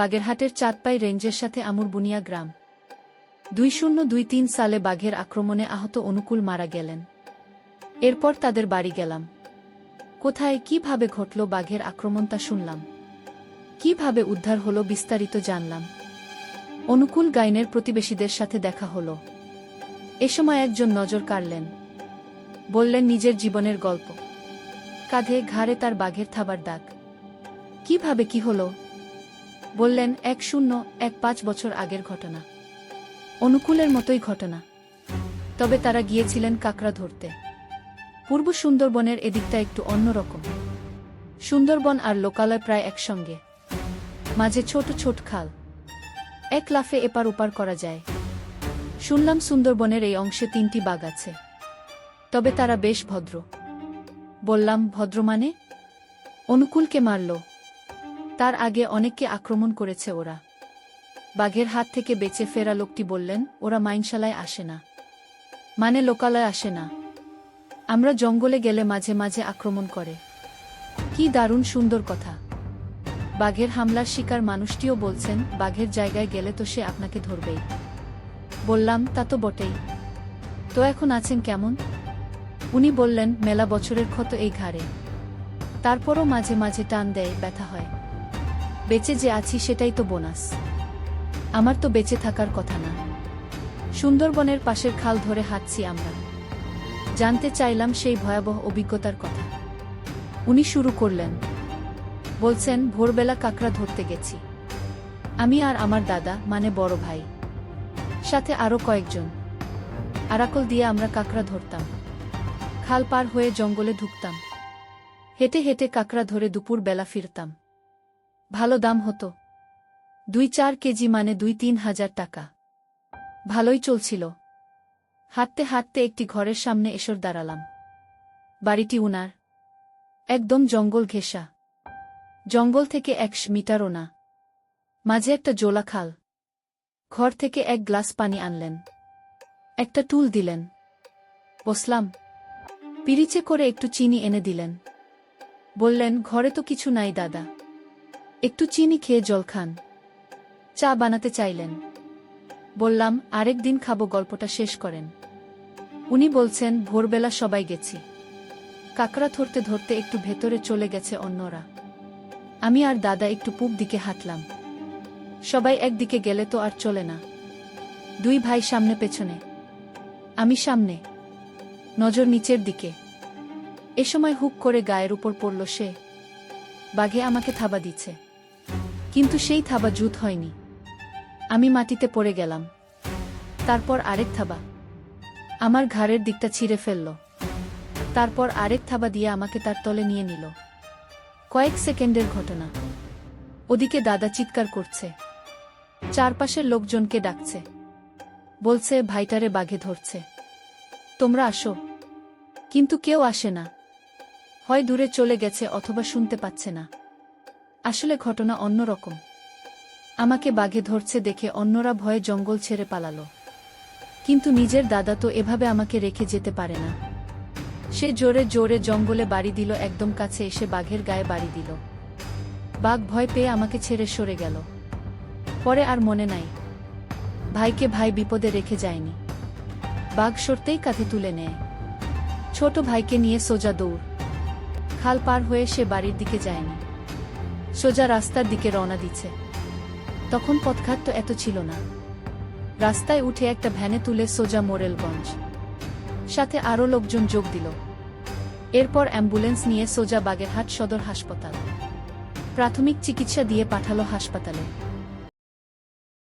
বাগেরহাটের চাঁদপাই রেঞ্জের সাথে আমুর বুনিয়া গ্রাম। দুই শূন্য দুই তিন সালে বাঘের আক্রমণে আহত অনুকূল মারা গেলেন। এরপর তাদের বাড়ি গেলাম। কোথায় কীভাবে ঘটল বাঘের আক্রমণ তা শুনলাম। কীভাবে উদ্ধার হলো বিস্তারিত জানলাম। অনুকূল গাইনের প্রতিবেশীদের সাথে দেখা হলো। এ সময় একজন নজর কাড়লেন। বললেন, নিজের জীবনের গল্প। কাঁধে ঘাড়ে তার বাঘের থাবার দাগ। কীভাবে কি হলো? বললেন, এক শূন্য, এক পাঁচ বছর আগের ঘটনা। অনুকূলের মতোই ঘটনা। তবে তারা গিয়েছিলেন কাকড়া ধরতে। পূর্ব সুন্দরবনের এদিকটা একটু অন্যরকম সুন্দরবন আর লোকালয় প্রায় একসঙ্গে। মাঝে ছোট ছোট খাল। এক লাফে এপার ওপার করা যায়। শুনলাম সুন্দরবনের এই অংশে তিনটি বাঘ আছে। তবে তারা বেশ ভদ্র। বললাম, ভদ্র মানে? অনুকূলকে মারল। তার আগে অনেককে আক্রমণ করেছে ওরা। বাঘের হাত থেকে বেঁচে ফেরা লোকটি বললেন, ওরা মাইনশালায় আসে না। মানে লোকালয় আসে না। আমরা জঙ্গলে গেলে মাঝে মাঝে আক্রমণ করে। কি দারুণ সুন্দর কথা। বাঘের হামলার শিকার মানুষটিও বলছেন, বাঘের জায়গায় গেলে তো সে আপনাকে ধরবেই। বললাম, তা তো বটেই। তো এখন আছেন কেমন? উনি বললেন, মেলা বছরের ক্ষত এই ঘাড়ে। তারপরও মাঝে মাঝে টান দেয়, ব্যথা হয়। বেঁচে যে আছি সেটাই তো বোনাস। আমার তো বেঁচে থাকার কথা না। সুন্দরবনের পাশের খাল ধরে হাঁটছি আমরা। জানতে চাইলাম সেই ভয়াবহ অভিজ্ঞতার কথা। উনি শুরু করলেন। বলছেন, ভোরবেলা কাকড়া ধরতে গেছি। আমি আর আমার দাদা মানে বড় ভাই, সাথে আরও কয়েকজন। আরাকল দিয়ে আমরা কাকড়া ধরতাম। খাল পার হয়ে জঙ্গলে ঢুকতাম। হেঁটে হেঁটে কাকড়া ধরে দুপুর বেলা ফিরতাম। ভালো দাম হতো। দুই চার কেজি মানে দুই তিন হাজার টাকা। ভালোই চলছিল। হাঁটতে হাঁটতে একটি ঘরের সামনে এসর দাঁড়ালাম। বাড়িটি উনার। একদম জঙ্গল ঘেঁষা। জঙ্গল থেকে একশ মিটারও না মাঝে একটা জোলা খাল। ঘর থেকে এক গ্লাস পানি আনলেন। একটা টুল দিলেন। বসলাম। পিরিচে করে একটু চিনি এনে দিলেন। বললেন, ঘরে তো কিছু নাই, দাদা। একটু চিনি খেয়ে জল খান। চা বানাতে চাইলেন। বললাম, আরেক দিন খাব, গল্পটা শেষ করেন। উনি বলছেন, ভোরবেলা সবাই গেছি। কাকড়া ধরতে ধরতে একটু ভেতরে চলে গেছে অন্যরা। আমি আর দাদা একটু পূব দিকে হাঁটলাম। সবাই একদিকে গেলে তো আর চলে না। দুই ভাই সামনে পেছনে। আমি সামনে। নজর নিচের দিকে। এ সময় হুক করে গায়ের উপর পড়ল সে। বাঘে আমাকে থাবা দিচ্ছে কিন্তু সেই থাবা জুত হয়নি। আমি মাটিতে পড়ে গেলাম। তারপর আরেক থাবা। আমার ঘাড়ের দিকটা ছিঁড়ে ফেলল। তারপর আরেক থাবা দিয়ে আমাকে তার তলে নিয়ে নিল। কয়েক সেকেন্ডের ঘটনা। ওদিকে দাদা চিৎকার করছে। চারপাশের লোকজনকে ডাকছে। বলছে, ভাইটারে বাঘে ধরছে। তোমরা আসো। কিন্তু কেউ আসে না। হয় দূরে চলে গেছে অথবা শুনতে পাচ্ছে না। আসলে ঘটনা অন্যরকম। আমাকে বাঘে ধরছে দেখে অন্যরা ভয়ে জঙ্গল ছেড়ে পালালো। কিন্তু নিজের দাদা তো এভাবে আমাকে রেখে যেতে পারে না। সে জোরে জোরে জঙ্গলে বাড়ি দিল, একদম কাছে এসে বাঘের গায়ে বাড়ি দিল। বাঘ ভয় পেয়ে আমাকে ছেড়ে সরে গেল। পরে আর মনে নাই। ভাইকে ভাই বিপদে রেখে যায়নি। বাঘ সরতেই কাঁধে তুলে নেয়। ছোট ভাইকে নিয়ে সোজা দৌড়। খাল পার হয়ে সে বাড়ির দিকে যায়নি। সোজা রাস্তার দিকে রওনা দিচ্ছে। তখন পথঘাট তো এত ছিল না। রাস্তায় উঠে একটা ভ্যানে তুলে সোজা মোরেলগঞ্জ। সাথে আরও লোকজন যোগ দিল। এরপর অ্যাম্বুলেন্স নিয়ে সোজা বাগেরহাট সদর হাসপাতাল। প্রাথমিক চিকিৎসা দিয়ে পাঠালো হাসপাতালে।